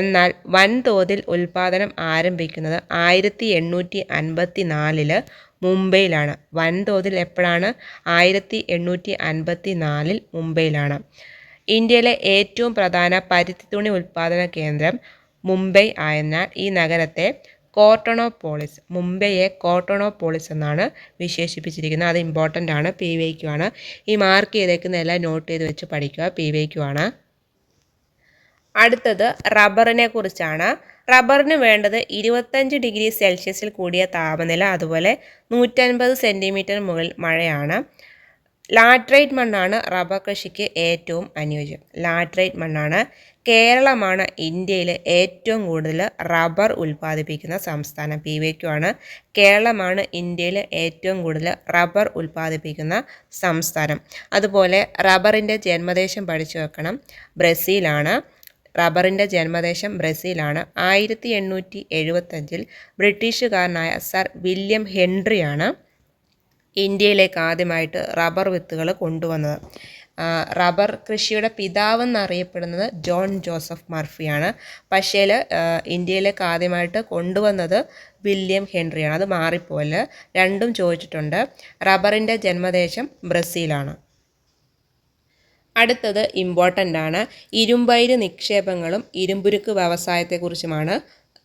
എന്നാൽ വൻതോതിൽ ഉൽപ്പാദനം ആരംഭിക്കുന്നത് ആയിരത്തി എണ്ണൂറ്റി അൻപത്തി നാലിൽ മുംബൈയിലാണ്. വൻതോതിൽ എപ്പോഴാണ്? ആയിരത്തി എണ്ണൂറ്റി അൻപത്തി നാലിൽ മുംബൈയിലാണ്. ഇന്ത്യയിലെ ഏറ്റവും പ്രധാന പരുത്തി തുണി ഉൽപ്പാദന കേന്ദ്രം മുംബൈ ആയതിനാൽ ഈ നഗരത്തെ കോട്ടണോപോളിസ് മുംബൈയെ കോട്ടണോപോളിസ് എന്നാണ് വിശേഷിപ്പിച്ചിരിക്കുന്നത്. അത് ഇമ്പോർട്ടന്റ് ആണ്. പി വൈക്കു ആണ്. ഈ മാർക്ക് ചെയ്തേക്കുന്ന എല്ലാം നോട്ട് ചെയ്ത് വെച്ച് പഠിക്കുക. പി വൈക്കു ആണ്. അടുത്തത് റബ്ബറിനെ കുറിച്ചാണ്. റബ്ബറിന് വേണ്ടത് ഇരുപത്തഞ്ച് ഡിഗ്രി സെൽഷ്യസിൽ കൂടിയ താപനില അതുപോലെ നൂറ്റൻപത് സെന്റിമീറ്റർ മുകളിൽ മഴയാണ്. ലാട്രൈറ്റ് മണ്ണാണ് റബ്ബർ കൃഷിക്ക് ഏറ്റവും അനുയോജ്യം. ലാട്രൈറ്റ് മണ്ണാണ് കേരളമാണ് ഇന്ത്യയിൽ ഏറ്റവും കൂടുതൽ റബ്ബർ ഉൽപ്പാദിപ്പിക്കുന്ന സംസ്ഥാനം. പി ആണ് കേരളമാണ് ഇന്ത്യയിൽ ഏറ്റവും കൂടുതൽ റബ്ബർ ഉൽപ്പാദിപ്പിക്കുന്ന സംസ്ഥാനം. അതുപോലെ റബ്ബറിന്റെ ജന്മദേശം പഠിച്ചു വെക്കണം. ബ്രസീലാണ്. റബ്ബറിന്റെ ജന്മദേശം ബ്രസീലാണ്. ആയിരത്തി എണ്ണൂറ്റി എഴുപത്തഞ്ചിൽ ബ്രിട്ടീഷുകാരനായ സർ വില്യം ഹെൻറിയാണ് ഇന്ത്യയിലേക്ക് ആദ്യമായിട്ട് റബ്ബർ വിത്തുകൾ കൊണ്ടുവന്നത്. റബ്ബർ കൃഷിയുടെ പിതാവെന്നറിയപ്പെടുന്നത് ജോൺ ജോസഫ് മർഫിയാണ്. പക്ഷേ ഇന്ത്യയിലേക്ക് ആദ്യമായിട്ട് കൊണ്ടുവന്നത് വില്യം ഹെൻറിയാണ്. അത് മാറിപ്പോലെ രണ്ടും ചോദിച്ചിട്ടുണ്ട്. റബ്ബറിന്റെ ജന്മദേശം ബ്രസീലാണ്. അടുത്തത് ഇമ്പോർട്ടന്റ് ആണ് ഇരുമ്പയിര് നിക്ഷേപങ്ങളും ഇരുമ്പുരുക്ക് വ്യവസായത്തെക്കുറിച്ചുമാണ്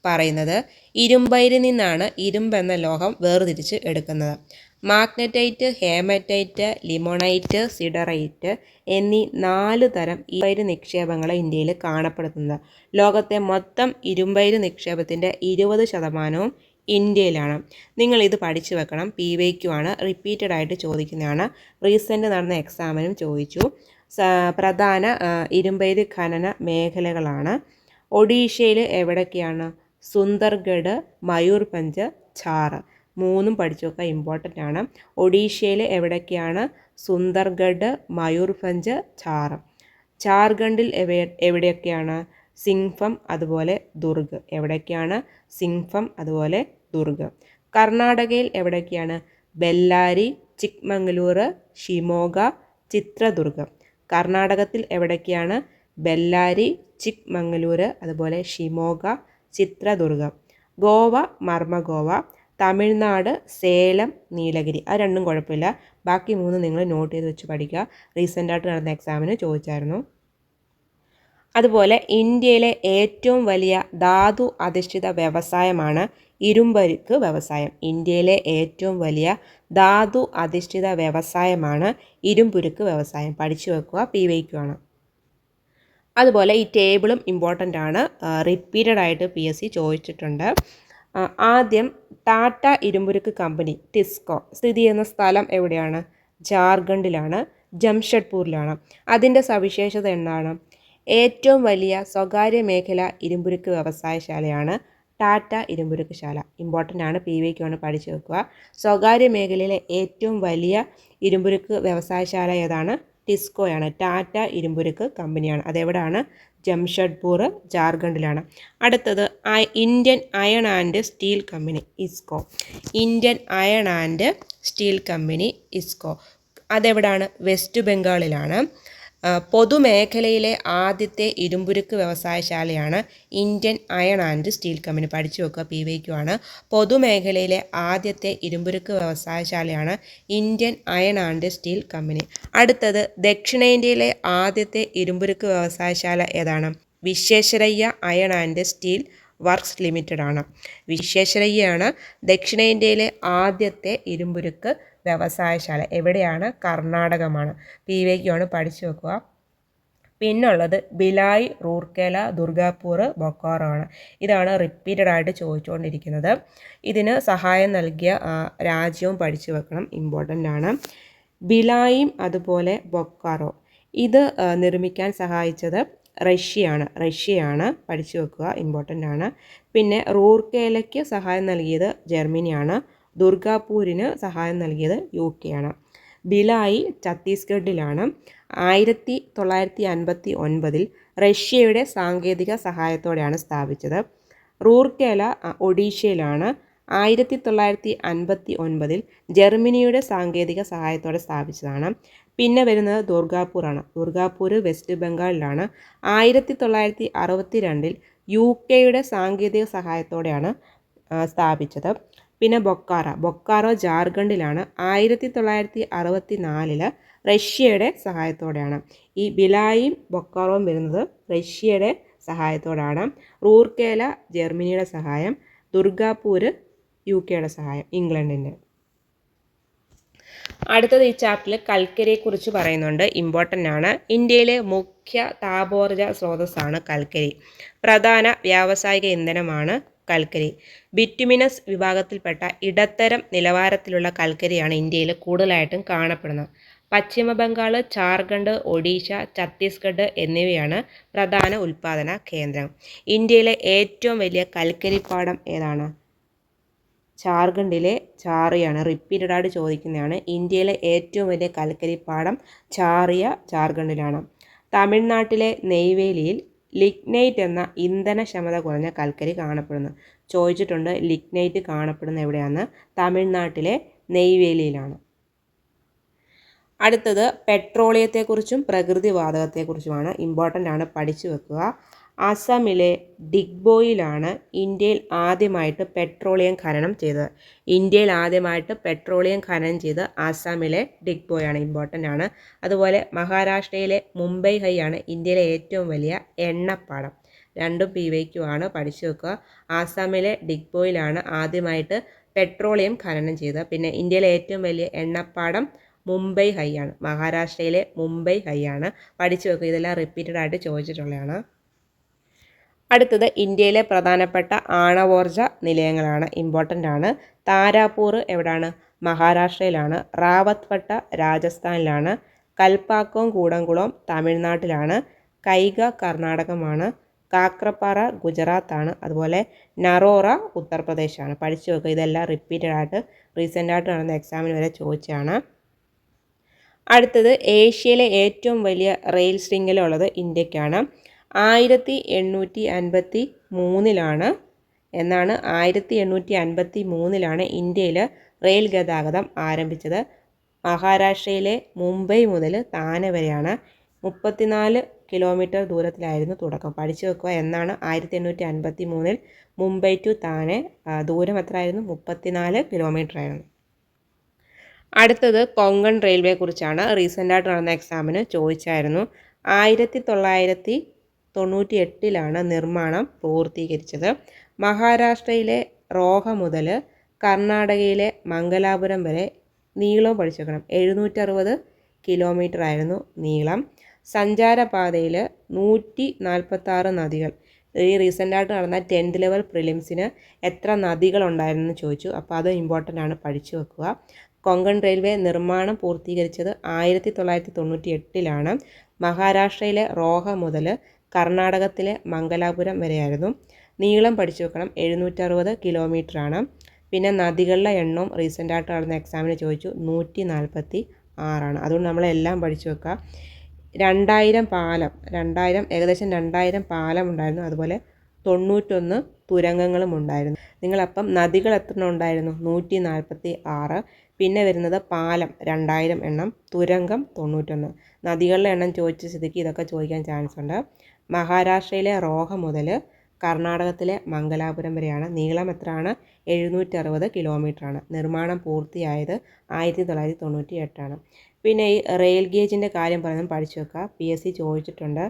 പറയുന്നത്. ഇരുമ്പയിരിൽ നിന്നാണ് ഇരുമ്പെന്ന ലോഹം വേർതിരിച്ച് എടുക്കുന്നത്. മാഗ്നറ്റൈറ്റ് ഹേമറ്റൈറ്റ് ലിമോണൈറ്റ് സിഡറൈറ്റ് എന്നീ നാല് തരം ഇരുമ്പയിര് നിക്ഷേപങ്ങളെ ഇന്ത്യയിൽ കാണപ്പെടുന്നത്. ലോകത്തെ മൊത്തം ഇരുമ്പയിര് നിക്ഷേപത്തിന്റെ ഇരുപത് ശതമാനവും ഇന്ത്യയിലാണ്. നിങ്ങൾ ഇത് പഠിച്ചു വെക്കണം. പി വൈക്കു ആണ് റിപ്പീറ്റഡ് ആയിട്ട് ചോദിക്കുന്നതാണ്. റീസെന്റ് നടന്ന എക്സാമിനും ചോദിച്ചു. പ്രധാന ഇരുമ്പയിര് ഖനന മേഖലകളാണ്. ഒഡീഷയിൽ എവിടൊക്കെയാണ്? സുന്ദർഗഡ് മയൂർഭഞ്ച് ഛാറ് മൂന്നും പഠിച്ചു വെക്കുക ഇമ്പോർട്ടന്റ് ആണ്. ഒഡീഷയിൽ എവിടൊക്കെയാണ്? സുന്ദർഗഡ് മയൂർഭഞ്ച് ഛാറ് ജാർഖണ്ഡിൽ എവ എവിടെയൊക്കെയാണ്? സിംഫം അതുപോലെ ദുർഗ്. എവിടെയൊക്കെയാണ് സിംഫം അതുപോലെ ദുർഗ്. കർണാടകയിൽ എവിടെയൊക്കെയാണ് ബെല്ലാരി ചിക്മംഗ്ലൂർ ഷിമോഗ ചിത്രദുർഗം. കർണാടകത്തിൽ എവിടെയൊക്കെയാണ് ബെല്ലാരി ചിക്മംഗ്ലൂർ അതുപോലെ ഷിമോഗ ചിത്രദുർഗം. ഗോവ മർമ്മഗോവ. തമിഴ്നാട് സേലം നീലഗിരി. അത് രണ്ടും കുഴപ്പമില്ല. ബാക്കി മൂന്ന് നിങ്ങൾ നോട്ട് ചെയ്ത് വെച്ച് പഠിക്കുക. റീസെന്റായിട്ട് നടന്ന എക്സാമിന് ചോദിച്ചായിരുന്നു. അതുപോലെ ഇന്ത്യയിലെ ഏറ്റവും വലിയ ധാതു അധിഷ്ഠിത വ്യവസായമാണ് ഇരുമ്പരുക്ക് വ്യവസായം. ഇന്ത്യയിലെ ഏറ്റവും വലിയ ധാതു അധിഷ്ഠിത വ്യവസായമാണ് ഇരുമ്പുരുക്ക് വ്യവസായം. പഠിച്ചു വെക്കുക പി വൈക്കുവാണ് അതുപോലെ ഈ ടേബിളും ഇമ്പോർട്ടന്റ് ആണ്. റിപ്പീറ്റഡ് ആയിട്ട് പി എസ് സി ചോദിച്ചിട്ടുണ്ട്. ആദ്യം ടാറ്റ ഇരുമ്പുരുക്ക് കമ്പനി ടിസ്കോ സ്ഥിതി ചെയ്യുന്ന സ്ഥലം എവിടെയാണ്? ജാർഖണ്ഡിലാണ് ജംഷഡ്പൂരിലാണ്. അതിന്റെ സവിശേഷത എന്താണ്? ഏറ്റവും വലിയ സ്വകാര്യ മേഖല ഇരുമ്പുരുക്ക് വ്യവസായശാലയാണ് ടാറ്റ ഇരുമ്പുരുക്ക് ശാല ഇമ്പോർട്ടന്റ് ആണ് പി വിക്കാണ് പഠിച്ചു വെക്കുക. സ്വകാര്യ മേഖലയിലെ ഏറ്റവും വലിയ ഇരുമ്പുരുക്ക് വ്യവസായശാല ഏതാണ്? ടിസ്കോയാണ്. ടാറ്റ ഇരുമ്പുരുക്ക് കമ്പനിയാണ്. അതെവിടെയാണ് ജംഷഡ്പൂർ ജാർഖണ്ഡിലാണ്. അടുത്തത് Indian iron and steel company IISCO. Indian iron and steel company IISCO. അതെവിടാണ്? West ബംഗാളിലാണ്. പൊതുമേഖലയിലെ ആദ്യത്തെ ഇരുമ്പുരുക്ക് വ്യവസായശാലയാണ് Indian iron and steel company. പഠിച്ചു വെക്കുക പി വൈക്കു ആണ് പൊതുമേഖലയിലെ ആദ്യത്തെ ഇരുമ്പുരുക്ക് വ്യവസായശാലയാണ് Indian iron and steel company. അടുത്തത് ദക്ഷിണേന്ത്യയിലെ ആദ്യത്തെ ഇരുമ്പുരുക്ക് വ്യവസായശാല ഏതാണ്? Visvesvaraya iron and steel works limited ആണ് വിശ്വേശ്വരയ്യയാണ് ദക്ഷിണേന്ത്യയിലെ ആദ്യത്തെ ഇരുമ്പുരുക്ക് വ്യവസായശാല എവിടെയാണ്? കർണാടകമാണ്. പി വൈക്കാണ് പഠിച്ചു വെക്കുക. പിന്നുള്ളത് ബിലായ് റൂർക്കേല ദുർഗാപൂർ ബൊക്കാറോ ആണ് ഇതാണ് റിപ്പീറ്റഡ് ആയിട്ട് ചോദിച്ചുകൊണ്ടിരിക്കുന്നത്. ഇതിന് സഹായം നൽകിയ രാജ്യവും പഠിച്ചു വെക്കണം. ഇമ്പോർട്ടന്റ് ആണ്. ബിലായും അതുപോലെ ബൊക്കാറോ. ഇത് നിർമ്മിക്കാൻ സഹായിച്ചത് റഷ്യയാണ്. റഷ്യയാണ് പഠിച്ചു വെക്കുക. ഇമ്പോർട്ടന്റ് ആണ്. പിന്നെ റൂർക്കേലയ്ക്ക് സഹായം നൽകിയത് ജർമ്മനിയാണ്. ദുർഗാപൂരിന് സഹായം നൽകിയത് യു കെ ആണ് ബിലായി ഛത്തീസ്ഗഡിലാണ് ആയിരത്തി തൊള്ളായിരത്തി അൻപത്തി ഒൻപതിൽ റഷ്യയുടെ സാങ്കേതിക സഹായത്തോടെയാണ് സ്ഥാപിച്ചത്. റൂർക്കേല ഒഡീഷയിലാണ് ആയിരത്തി തൊള്ളായിരത്തി അൻപത്തി ഒൻപതിൽ ജർമ്മനിയുടെ സാങ്കേതിക സഹായത്തോടെ സ്ഥാപിച്ചതാണ്. പിന്നെ വരുന്നത് ദുർഗാപൂറാണ്. ദുർഗാപൂർ വെസ്റ്റ് ബംഗാളിലാണ് ആയിരത്തി തൊള്ളായിരത്തി അറുപത്തി രണ്ടിൽ യു കെയുടെ സാങ്കേതിക സഹായത്തോടെയാണ് സ്ഥാപിച്ചത്. പിന്നെ ബൊക്കാറ. ബൊക്കാറോ ജാർഖണ്ഡിലാണ് ആയിരത്തി തൊള്ളായിരത്തി അറുപത്തി നാലിൽ റഷ്യയുടെ സഹായത്തോടെയാണ്. ഈ ബിലായും ബൊക്കാറോയും വരുന്നത് റഷ്യയുടെ സഹായത്തോടാണ്. റൂർക്കേല ജർമ്മനിയുടെ സഹായം ദുർഗാപൂര് യു കെയുടെ സഹായം ഇംഗ്ലണ്ടിന്റെ അടുത്തത് ഈ ചാപ്റ്ററിൽ കൽക്കരിയെക്കുറിച്ച് പറയുന്നുണ്ട്. ഇമ്പോർട്ടന്റ് ആണ്. ഇന്ത്യയിലെ മുഖ്യ താപോർജ സ്രോതസ്സാണ് കൽക്കരി. പ്രധാന വ്യാവസായിക ഇന്ധനമാണ് കൽക്കരി. ബിറ്റുമിനസ് വിഭാഗത്തിൽപ്പെട്ട ഇടത്തരം നിലവാരത്തിലുള്ള കൽക്കരിയാണ് ഇന്ത്യയിൽ കൂടുതലായിട്ടും കാണപ്പെടുന്നത്. പശ്ചിമ ബംഗാൾ ജാർഖണ്ഡ് ഒഡീഷ ഛത്തീസ്ഗഡ് എന്നിവയാണ് പ്രധാന ഉൽപ്പാദന കേന്ദ്രം. ഇന്ത്യയിലെ ഏറ്റവും വലിയ കൽക്കരിപ്പാടം ഏതാണ്? ജാർഖണ്ഡിലെ ചാറിയാണ് റിപ്പീറ്റഡായിട്ട് ചോദിക്കുന്നതാണ് ഇന്ത്യയിലെ ഏറ്റവും വലിയ കൽക്കരിപ്പാടം ചാറിയ ജാർഖണ്ഡിലാണ്. തമിഴ്നാട്ടിലെ നെയ്വേലിയിൽ ലിഗ്നൈറ്റ് എന്ന ഇന്ധനക്ഷമത കുറഞ്ഞ കൽക്കരി കാണപ്പെടുന്നു. ചോദിച്ചിട്ടുണ്ട് ലിഗ്നൈറ്റ് കാണപ്പെടുന്ന എവിടെയാണ്? തമിഴ്നാട്ടിലെ നെയ്വേലിയിലാണ്. അടുത്തത് പെട്രോളിയത്തെക്കുറിച്ചും പ്രകൃതിവാതകത്തെക്കുറിച്ചുമാണ്. ഇമ്പോർട്ടന്റ് ആണ് പഠിച്ചു വെക്കുക. അസമിലെ ഡിഗ്ബോയിലാണ് ഇന്ത്യയിൽ ആദ്യമായിട്ട് പെട്രോളിയം ഖനനം ചെയ്തത്. ഇന്ത്യയിൽ ആദ്യമായിട്ട് പെട്രോളിയം ഖനനം ചെയ്ത് ആസാമിലെ ഡിഗ്ബോയാണ് ഇമ്പോർട്ടന്റ് ആണ്. അതുപോലെ മഹാരാഷ്ട്രയിലെ മുംബൈ ഹൈ ആണ് ഇന്ത്യയിലെ ഏറ്റവും വലിയ എണ്ണപ്പാടം. രണ്ടും പി വൈക്കുമാണ് പഠിച്ചു വെക്കുക. ആസാമിലെ ഡിഗ്ബോയിലാണ് ആദ്യമായിട്ട് പെട്രോളിയം ഖനനം ചെയ്തത്. പിന്നെ ഇന്ത്യയിലെ ഏറ്റവും വലിയ എണ്ണപ്പാടം മുംബൈ ഹൈ ആണ് മഹാരാഷ്ട്രയിലെ മുംബൈ ഹൈ ആണ് പഠിച്ചു വെക്കുക. ഇതെല്ലാം റിപ്പീറ്റഡ് ആയിട്ട് ചോദിച്ചിട്ടുള്ളതാണ്. അടുത്തത് ഇന്ത്യയിലെ പ്രധാനപ്പെട്ട ആണവോർജ നിലയങ്ങളാണ്. ഇമ്പോർട്ടന്റ് ആണ്. താരാപൂർ എവിടാണ്? മഹാരാഷ്ട്രയിലാണ്. റാവത്ത്പട്ട രാജസ്ഥാനിലാണ്. കൽപ്പാക്കവും കൂടംകുളവും തമിഴ്നാട്ടിലാണ്. കൈഗ കർണാടകമാണ്. കാക്രപ്പാറ ഗുജറാത്താണ്. അതുപോലെ നറോറ ഉത്തർപ്രദേശാണ്. പഠിച്ചു വെക്കുക ഇതെല്ലാം റിപ്പീറ്റഡ് ആയിട്ട് റീസെന്റ് ആയിട്ട് നടന്ന എക്സാമിന് വരെ ചോദിച്ചാണ് അടുത്തത് ഏഷ്യയിലെ ഏറ്റവും വലിയ റെയിൽ ശൃംഖല ഇന്ത്യക്കാണ്. ആയിരത്തി എണ്ണൂറ്റി അൻപത്തി മൂന്നിലാണ് എന്നാണ് ആയിരത്തി എണ്ണൂറ്റി അൻപത്തി മൂന്നിലാണ് ഇന്ത്യയിൽ റെയിൽ ഗതാഗതം ആരംഭിച്ചത്. മഹാരാഷ്ട്രയിലെ മുംബൈ മുതൽ താനെ വരെയാണ് മുപ്പത്തിനാല് കിലോമീറ്റർ ദൂരത്തിലായിരുന്നു തുടക്കം. പഠിച്ചു വെക്കുക എന്നാണ് ആയിരത്തി എണ്ണൂറ്റി അൻപത്തി മൂന്നിൽ മുംബൈ ടു താനെ ദൂരം എത്രയായിരുന്നു? മുപ്പത്തിനാല് കിലോമീറ്റർ ആയിരുന്നു. അടുത്തത് കൊങ്കൺ റെയിൽവേ കുറിച്ചാണ് റീസെന്റായിട്ട് നടന്ന എക്സാമിന് ചോദിച്ചായിരുന്നു. ആയിരത്തി തൊള്ളായിരത്തി തൊണ്ണൂറ്റി എട്ടിലാണ് നിർമ്മാണം പൂർത്തീകരിച്ചത്. മഹാരാഷ്ട്രയിലെ റോഹ മുതൽ കർണാടകയിലെ മംഗലാപുരം വരെ നീളം പഠിച്ചേക്കണം എഴുന്നൂറ്ററുപത് കിലോമീറ്റർ ആയിരുന്നു നീളം. സഞ്ചാരപാതയിൽ നൂറ്റി നാൽപ്പത്താറ് നദികൾ. ഈ റീസെന്റായിട്ട് നടന്ന ടെൻത്ത് ലെവൽ പ്രിലിംസിന് എത്ര നദികളുണ്ടായിരുന്നു ചോദിച്ചു. അപ്പോൾ അത് ഇമ്പോർട്ടന്റ് ആണ് പഠിച്ചു വെക്കുക. കൊങ്കൺ റെയിൽവേ നിർമ്മാണം പൂർത്തീകരിച്ചത് ആയിരത്തി തൊള്ളായിരത്തി തൊണ്ണൂറ്റി എട്ടിലാണ് മഹാരാഷ്ട്രയിലെ റോഹ മുതൽ കർണാടകത്തിലെ മംഗലാപുരം വരെയായിരുന്നു. നീളം പഠിച്ചു വെക്കണം. എഴുന്നൂറ്ററുപത് ആണ് പിന്നെ നദികളുടെ എണ്ണവും റീസെന്റായിട്ട് നടന്ന എക്സാമിന് ചോദിച്ചു നൂറ്റി നാൽപ്പത്തി ആറാണ് അതുകൊണ്ട് നമ്മളെല്ലാം പഠിച്ചു വെക്കുക. രണ്ടായിരം പാലം രണ്ടായിരം ഏകദേശം രണ്ടായിരം പാലം ഉണ്ടായിരുന്നു. അതുപോലെ തൊണ്ണൂറ്റൊന്ന് തുരങ്കങ്ങളും ഉണ്ടായിരുന്നു. നിങ്ങളപ്പം നദികൾ എത്ര ഉണ്ടായിരുന്നു? നൂറ്റി നാൽപ്പത്തി ആറ് പിന്നെ വരുന്നത് പാലം രണ്ടായിരം എണ്ണം. തുരങ്കം തൊണ്ണൂറ്റൊന്ന്. നദികളുടെ എണ്ണം ചോദിച്ച സ്ഥിതിക്ക് ഇതൊക്കെ ചോദിക്കാൻ ചാൻസ് ഉണ്ട്. മഹാരാഷ്ട്രയിലെ റോഹ മുതൽ കർണാടകത്തിലെ മംഗലാപുരം വരെയാണ്. നീളം എത്രയാണ്? എഴുന്നൂറ്ററുപത് ആണ് നിർമ്മാണം പൂർത്തിയായത് ആയിരത്തി തൊള്ളായിരത്തി തൊണ്ണൂറ്റി എട്ടാണ് പിന്നെ ഈ റെയിൽ ഗേജിന്റെ കാര്യം പറയുന്നത് പഠിച്ചു വെക്കുക പി എസ് സി ചോദിച്ചിട്ടുണ്ട്.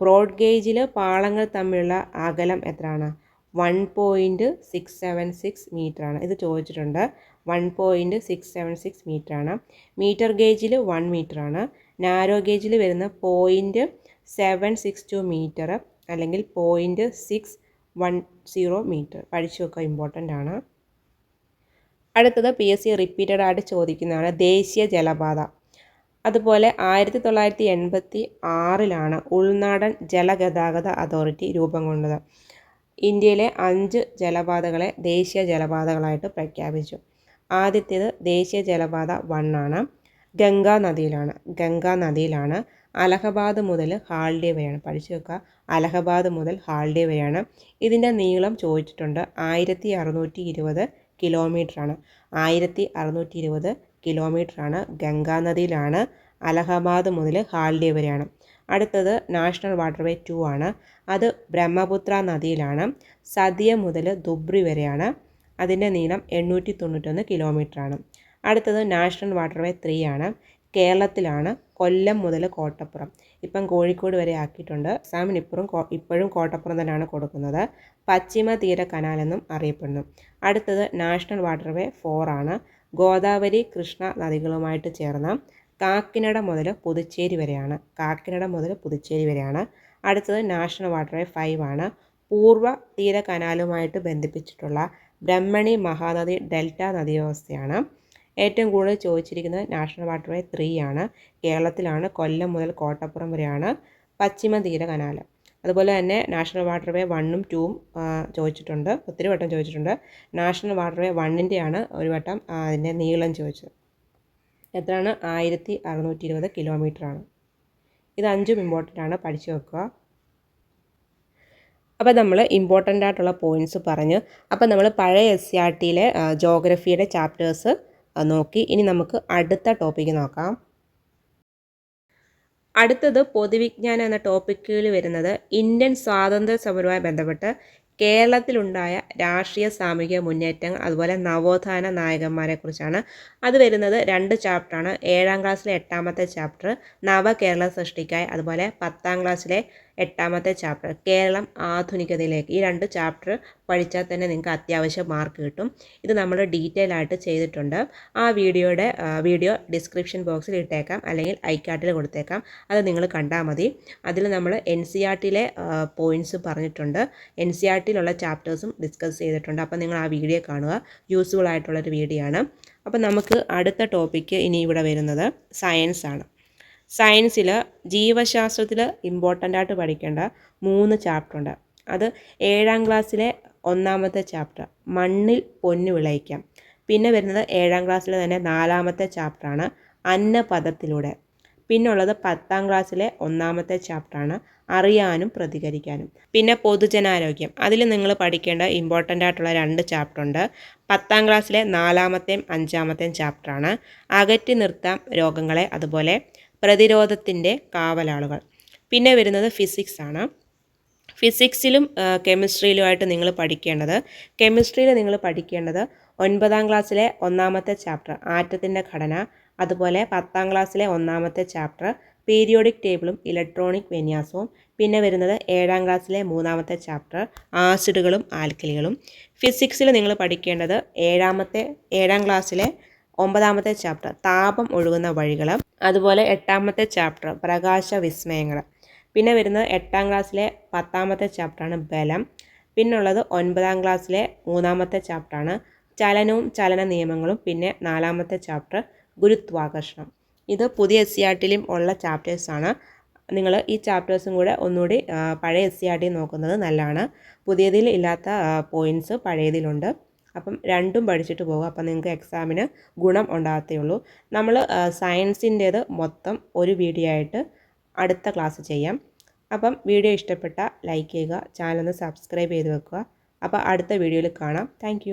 ബ്രോഡ് ഗേജിൽ പാളങ്ങൾ തമ്മിലുള്ള അകലം എത്രയാണ്? One point six seven six മീറ്ററാണ്. ഇത് ചോദിച്ചിട്ടുണ്ട്. One point six seven six മീറ്ററാണ്. മീറ്റർ ഗേജിൽ വൺ മീറ്ററാണ്. നാരോ ഗേജിൽ വരുന്ന point seven six two metre അല്ലെങ്കിൽ point six one zero metre പഠിച്ചു വെക്കുക ഇമ്പോർട്ടന്റ് ആണ്. അടുത്തത് പി എസ് സി റിപ്പീറ്റഡ് ആയിട്ട് ചോദിക്കുന്നതാണ് ദേശീയ ജലപാത. അതുപോലെ ആയിരത്തി തൊള്ളായിരത്തി എൺപത്തി ആറിലാണ് ഉൾനാടൻ ജലഗതാഗത അതോറിറ്റി രൂപം കൊണ്ടത്. ഇന്ത്യയിലെ അഞ്ച് ജലപാതകളെ ദേശീയ ജലപാതകളായിട്ട് പ്രഖ്യാപിച്ചു. ആദ്യത്തേത് ദേശീയ ജലപാത വണ്ണാണ് ഗംഗാ നദിയിലാണ്. ഗംഗാ നദിയിലാണ് അലഹബാദ് മുതൽ ഹാൾഡി വരെയാണ്. പഠിച്ചു വെക്കുക. അലഹബാദ് മുതൽ ഹാൾഡി വരെയാണ്. ഇതിന്റെ നീളം ചോദിച്ചിട്ടുണ്ട്. ആയിരത്തി അറുന്നൂറ്റി ഇരുപത് കിലോമീറ്ററാണ്. ആയിരത്തി അറുന്നൂറ്റി ഇരുപത് കിലോമീറ്ററാണ് ഗംഗാ നദിയിലാണ് അലഹബാദ് മുതൽ ഹാൾഡി വരെയാണ്. അടുത്തത് നാഷണൽ വാട്ടർവേ ടു ആണ്. അത് ബ്രഹ്മപുത്ര നദിയിലാണ്. സദ്യ മുതൽ ദുബ്രി വരെയാണ്. അതിന്റെ നീളം എണ്ണൂറ്റി തൊണ്ണൂറ്റൊന്ന് കിലോമീറ്ററാണ്. അടുത്തത് നാഷണൽ വാട്ടർവേ ത്രീ ആണ്. കേരളത്തിലാണ് കൊല്ലം മുതൽ കോട്ടപ്പുറം. ഇപ്പം കോഴിക്കോട് വരെ ആക്കിയിട്ടുണ്ട്. എക്സാമിന് ഇപ്പുറം ഇപ്പോഴും കോട്ടപ്പുറം തന്നെയാണ് കൊടുക്കുന്നത്. പശ്ചിമ തീര കനാൽ എന്നും അറിയപ്പെടുന്നു. അടുത്തത് നാഷണൽ വാട്ടർവേ ഫോർ ആണ്. ഗോദാവരി കൃഷ്ണ നദികളുമായിട്ട് ചേർന്ന കാക്കിനട മുതൽ പുതുച്ചേരി വരെയാണ്. കാക്കിനട മുതൽ പുതുച്ചേരി വരെയാണ്. അടുത്തത് നാഷണൽ വാട്ടർവേ ഫൈവ് ആണ്. പൂർവ തീര കനാലുമായിട്ട് ബന്ധിപ്പിച്ചിട്ടുള്ള ബ്രഹ്മണി മഹാനദി ഡെൽറ്റ നദീവ്യവസ്ഥയാണ് ഏറ്റവും കൂടുതൽ ചോദിച്ചിരിക്കുന്നത് നാഷണൽ വാട്ടർവേ ത്രീ ആണ് കേരളത്തിലാണ് കൊല്ലം മുതൽ കോട്ടപ്പുറം വരെയാണ് പശ്ചിമ തീര കനാൽ. അതുപോലെ തന്നെ നാഷണൽ വാട്ടർവേ വണ്ണും ടൂവും ചോദിച്ചിട്ടുണ്ട്. ഒത്തിരി വട്ടം ചോദിച്ചിട്ടുണ്ട്. നാഷണൽ വാട്ടർവേ വണ്ണിന്റെയാണ് ഒരു വട്ടം അതിന്റെ നീളം ചോദിച്ചത്. എത്രയാണ്? ആയിരത്തി അറുന്നൂറ്റി ഇരുപത് കിലോമീറ്ററാണ്. ഇത് അഞ്ചും ഇമ്പോർട്ടന്റ് ആണ്. പഠിച്ചു വെക്കുക. അപ്പോൾ നമ്മൾ ഇമ്പോർട്ടന്റ് ആയിട്ടുള്ള പോയിന്റ്സ് പറഞ്ഞു അപ്പോൾ നമ്മൾ പഴയ എസ് സി ആർ ടിയിലെ ജോഗ്രഫിയുടെ ചാപ്റ്റേഴ്സ് നോക്കി. ഇനി നമുക്ക് അടുത്ത ടോപ്പിക്ക് നോക്കാം. അടുത്തത് പൊതുവിജ്ഞാനം എന്ന ടോപ്പിക്കിൽ വരുന്നത് ഇന്ത്യൻ സ്വാതന്ത്ര്യ സമരവുമായി ബന്ധപ്പെട്ട് കേരളത്തിലുണ്ടായ രാഷ്ട്രീയ സാമൂഹിക മുന്നേറ്റങ്ങൾ അതുപോലെ നവോത്ഥാന നായകന്മാരെക്കുറിച്ചാണ് അത് വരുന്നത് രണ്ട് ചാപ്റ്ററാണ് ഏഴാം ക്ലാസ്സിലെ എട്ടാമത്തെ ചാപ്റ്റർ നവകേരള സൃഷ്ടിക്കായി അതുപോലെ പത്താം ക്ലാസ്സിലെ എട്ടാമത്തെ ചാപ്റ്റർ കേരളം ആധുനികതയിലേക്ക്. ഈ രണ്ട് ചാപ്റ്റർ പഠിച്ചാൽ തന്നെ നിങ്ങൾക്ക് അത്യാവശ്യം മാർക്ക് കിട്ടും. ഇത് നമ്മൾ ഡീറ്റെയിൽ ആയിട്ട് ചെയ്തിട്ടുണ്ട്. ആ വീഡിയോയുടെ വീഡിയോ ഡിസ്ക്രിപ്ഷൻ ബോക്സിൽ ഇട്ടേക്കാം. അല്ലെങ്കിൽ ഐക്കാട്ടിൽ കൊടുത്തേക്കാം. അത് നിങ്ങൾ കണ്ടാൽ മതി. അതിൽ നമ്മൾ എൻ സി ആർ ടിയിലെ പോയിന്റ്സ് പറഞ്ഞിട്ടുണ്ട്. എൻ സി ആർ ടിയിലുള്ള ചാപ്റ്റേഴ്സും ഡിസ്കസ് ചെയ്തിട്ടുണ്ട്. അപ്പോൾ നിങ്ങൾ ആ വീഡിയോ കാണുക. യൂസ്ഫുൾ ആയിട്ടുള്ളൊരു വീഡിയോ ആണ്. അപ്പോൾ നമുക്ക് അടുത്ത ടോപ്പിക്ക് ഇനി ഇവിടെ വരുന്നത്. സയൻസ് ആണ്. സയൻസിൽ ജീവശാസ്ത്രത്തിൽ ഇമ്പോർട്ടന്റ് ആയിട്ട് പഠിക്കേണ്ട മൂന്ന് ചാപ്റ്റർ ഉണ്ട്. അത് ഏഴാം ക്ലാസ്സിലെ ഒന്നാമത്തെ ചാപ്റ്റർ മണ്ണിൽ പൊന്ന് വിളയിക്കാം. പിന്നെ വരുന്നത് ഏഴാം ക്ലാസ്സിലെ തന്നെ നാലാമത്തെ ചാപ്റ്ററാണ് അന്നപദത്തിലൂടെ പിന്നുള്ളത് പത്താം ക്ലാസ്സിലെ ഒന്നാമത്തെ ചാപ്റ്ററാണ് അറിയാനും പ്രതികരിക്കാനും. പിന്നെ പൊതുജനാരോഗ്യം അതിൽ നിങ്ങൾ പഠിക്കേണ്ട ഇമ്പോർട്ടന്റ് ആയിട്ടുള്ള രണ്ട് ചാപ്റ്റർ ഉണ്ട്. പത്താം ക്ലാസ്സിലെ നാലാമത്തെയും അഞ്ചാമത്തെയും ചാപ്റ്ററാണ് അകറ്റി നിർത്താം രോഗങ്ങളെ അതുപോലെ പ്രതിരോധത്തിന്റെ കാവലാളുകൾ. പിന്നെ വരുന്നത് ഫിസിക്സ് ആണ്. ഫിസിക്സിലും കെമിസ്ട്രിയിലുമായിട്ട് നിങ്ങൾ പഠിക്കേണ്ടത്. കെമിസ്ട്രിയിൽ നിങ്ങൾ പഠിക്കേണ്ടത് ഒൻപതാം ക്ലാസ്സിലെ ഒന്നാമത്തെ ചാപ്റ്റർ ആറ്റത്തിന്റെ ഘടന അതുപോലെ പത്താം ക്ലാസ്സിലെ ഒന്നാമത്തെ ചാപ്റ്റർ പീരിയോഡിക് ടേബിളും ഇലക്ട്രോണിക് വിന്യാസവും പിന്നെ വരുന്നത് ഏഴാം ക്ലാസ്സിലെ മൂന്നാമത്തെ ചാപ്റ്റർ ആസിഡുകളും ആൽക്കലികളും ഫിസിക്സിൽ നിങ്ങൾ പഠിക്കേണ്ടത് ഏഴാമത്തെ ഏഴാം ക്ലാസ്സിലെ ഒമ്പതാമത്തെ ചാപ്റ്റർ താപം ഒഴുകുന്ന വഴികൾ അതുപോലെ എട്ടാമത്തെ ചാപ്റ്റർ പ്രകാശ വിസ്മയങ്ങൾ പിന്നെ വരുന്നത് എട്ടാം ക്ലാസ്സിലെ പത്താമത്തെ ചാപ്റ്ററാണ് ബലം. പിന്നുള്ളത് ഒൻപതാം ക്ലാസ്സിലെ മൂന്നാമത്തെ ചാപ്റ്ററാണ് ചലനവും ചലന നിയമങ്ങളും. പിന്നെ നാലാമത്തെ ചാപ്റ്റർ ഗുരുത്വാകർഷണം. ഇത് പുതിയ എസ് സി ആർ ഉള്ള ചാപ്റ്റേഴ്സാണ് നിങ്ങൾ ഈ ചാപ്റ്റേഴ്സും കൂടെ ഒന്നുകൂടി പഴയ എസ് സി ആർ ടി നോക്കുന്നത് നല്ലതാണ്. പുതിയതിൽ ഇല്ലാത്ത പോയിന്റ്സ് പഴയതിലുണ്ട്. അപ്പം രണ്ടും പഠിച്ചിട്ട് പോകും. അപ്പം നിങ്ങൾക്ക് എക്സാമിന് ഗുണം ഉണ്ടാകത്തേയുള്ളൂ നമ്മൾ സയൻസിന്റേത് മൊത്തം ഒരു വീഡിയോ ആയിട്ട് അടുത്ത ക്ലാസ് ചെയ്യാം. അപ്പം വീഡിയോ ഇഷ്ടപ്പെട്ട ലൈക്ക് ചെയ്യുക ചാനൽ ഒന്ന് സബ്സ്ക്രൈബ് ചെയ്ത് വെക്കുക. അപ്പോൾ അടുത്ത വീഡിയോയിൽ കാണാം. താങ്ക്